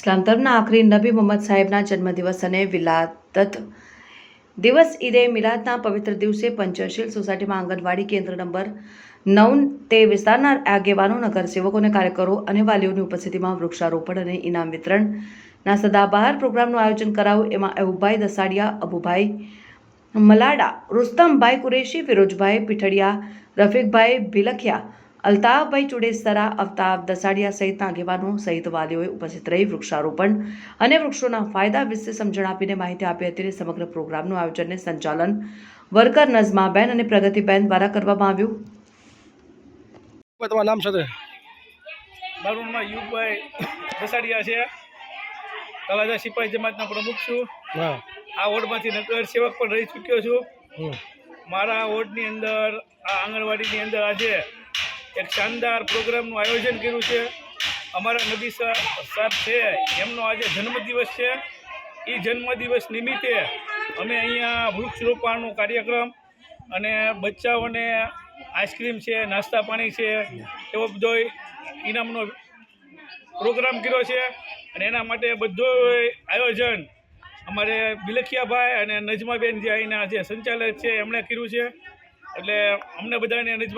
ઇસ્લામ આખરી નબી મોહમ્મદ સાહેબના જન્મદિવસ અને વિલાદત દિવસ ઈદે મિલાદના પવિત્ર દિવસે પંચશીલ સોસાયટીમાં આંગણવાડી કેન્દ્ર નંબર નવ તે વિસ્તારના આગેવાનો, નગરસેવકો અને કાર્યકરો અને વાલીઓની ઉપસ્થિતિમાં વૃક્ષારોપણ અને ઇનામ વિતરણના સદાબહાર પ્રોગ્રામનું આયોજન કરાયું. એમાં અહુભાઈ દસાડિયા, અબુભાઈ મલાડા, રુસ્તમભાઈ કુરેશી, ફિરોજભાઈ પીઠડિયા, રફીકભાઈ ભીલખિયા અલ્તાફભાઈ ચુડેસરા અફતાબ દસાડિયા સહિતના આગેવાનો સહિત વાલીઓએ ઉપસ્થિત રહી વૃક્ષારોપણ અને વૃક્ષોના ફાયદા વિશે સમજણ આપીને માહિતી આપી હતી. અને સમગ્ર પ્રોગ્રામનું આયોજનને સંચાલન વર્કર નઝમાબેન અને પ્રગતિબેન દ્વારા કરવામાં આવ્યું. તમારું નામ સાથે? મારું નામ યુગભાઈ દસાડિયા છે. તળાજા સિપાહી જમાતના પ્રમુખ છું. આ વોર્ડમાંથી નગર સેવક પણ રહી ચૂક્યો છું. મારા વોર્ડની અંદર આ આંગણવાડીની અંદર આજે એક શાનદાર પ્રોગ્રામનું આયોજન કર્યું છે. અમારા નબી સાહેબ છે, એમનો આજે જન્મદિવસ છે. એ જન્મદિવસ નિમિત્તે અમે અહીંયા વૃક્ષરોપણનો કાર્યક્રમ અને બચ્ચાઓને આઈસ્ક્રીમ છે, નાસ્તા પાણી છે, એવો બધો ઇનામનો પ્રોગ્રામ કર્યો છે અને એના માટે બધો આયોજન અમારે બિલખિયાભાઈ અને નજમાબેન જે અહીંના જે સંચાલક છે, એમણે કર્યું છે. એટલે અમને બધાને નજમા